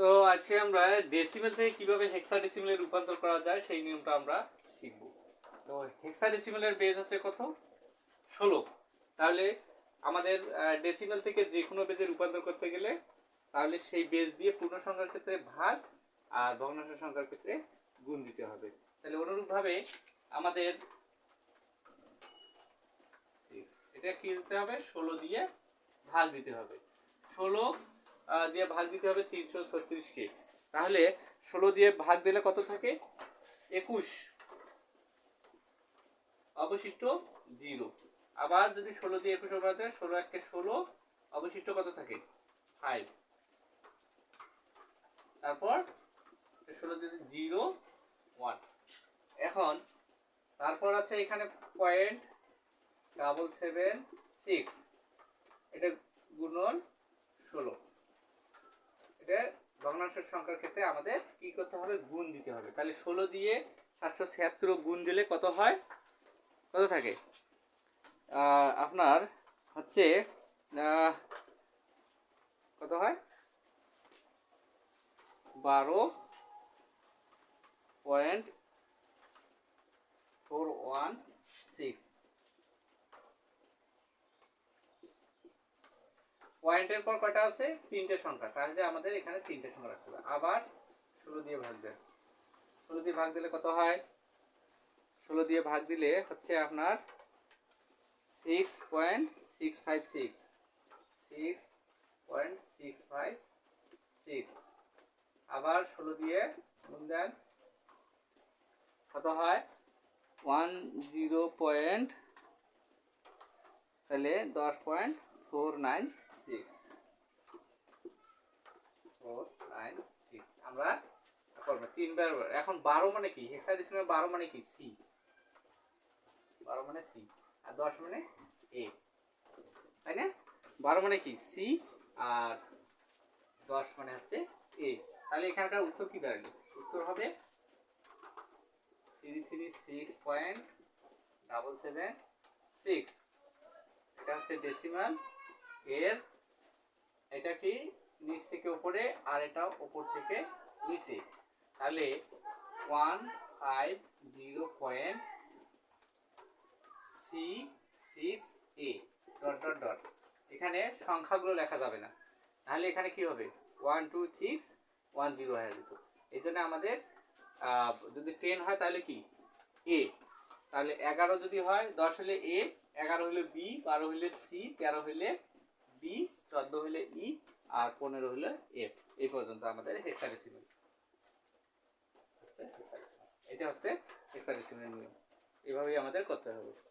তো আজকে আমরা ডেসিমেল থেকে কীভাবে হেক্সা হেক্সাডেসিমেলে রূপান্তর করা যায় সেই নিয়মটা আমরা শিখব। তো হেক্সাডেসিমেলের বেজ হচ্ছে কত? ষোলো। তাহলে আমাদের ডেসিমেল থেকে যে কোনো বেজে রূপান্তর করতে গেলে তাহলে সেই বেজ দিয়ে পূর্ণ সংখ্যার ক্ষেত্রে ভাগ আর ভগ্নাংশ সংখ্যার ক্ষেত্রে গুণ দিতে হবে। তাহলে অনুরূপভাবে আমাদের এটা কি দিতে হবে? ষোলো দিয়ে ভাগ দিতে হবে। ষোলো দিয়ে ভাগ দিতে হবে তিনশো ছত্রিশকে। তাহলে ষোলো দিয়ে ভাগ দিলে কত থাকে? একুশ। অবশিষ্ট জিরো। আবার যদি ষোলো দিয়ে একুশ ভাগ দেয়, ষোলো একে ষোলো, অবশিষ্ট কত থাকে? ফাইভ তারপর ষোলো যদি জিরো ওয়ান এখন তারপর আছে এখানে পয়েন্ট ডাবল সেভেন সিক্স এটা গুণন ষোলো। ভগ্নাংশের সংখ্যার ক্ষেত্রে আমাদের কি করতে হবে? গুণ দিতে হবে। তাহলে ষোলো দিয়ে সাতশো ছিয়াত্তর গুণ দিলে কত হয়? কত থাকে? আপনার হচ্ছে কত হয়? বারো পয়েন্ট ফোর ওয়ান সিক্স। পয়েন্টের পর কয়টা আছে? তিনটে সংখ্যা। তাহলে আমাদের এখানে তিনটে সংখ্যা রাখতে হবে। আবার ষোলো দিয়ে ভাগ দেন। ষোলো দিয়ে ভাগ দিলে কত হয়? ষোলো দিয়ে ভাগ দিলে হচ্ছে আপনার six point six five six six point six five six আবার ষোলো দিয়ে গুণ দেন। কত হয়? ওয়ান জিরো পয়েন্ট তাহলে দশ পয়েন্ট ফোর নাইন বারো মানে কি? হেক্সাডেসিমাল বারো মানে কি? সি বারো মানে সি আর দশ মানে মানে কি? সি আর দশ মানে হচ্ছে এ তাহলে উত্তর কি দাঁড়াল? উত্তর হবে three three six point double seven six এটা হচ্ছে ডেসিমাল এর এটা কি? নিচ থেকে উপরে আর এটা উপর থেকে নিচে। তাহলে one five zero point C six এ ডট ডট ডট। এখানে সংখ্যাগুলো লেখা যাবে না। তাহলে এখানে কি হবে? One two six, one zero হয়ে যেত। এই জন্য আমাদের যদি টেন হয় তাহলে কি? এ। তাহলে এগারো যদি হয়, দশ হলে এ, এগারো হলে বি, বারো হলে সি, তেরো হলে বি চোদ্দ হইলে ই আর পনেরো হইলে এফ এই পর্যন্ত আমাদের হেক্সাডেসিমেল hexadecimal। এটা হচ্ছে হেক্সাডেসিমেল নিয়ম। এভাবেই আমাদের করতে হবে।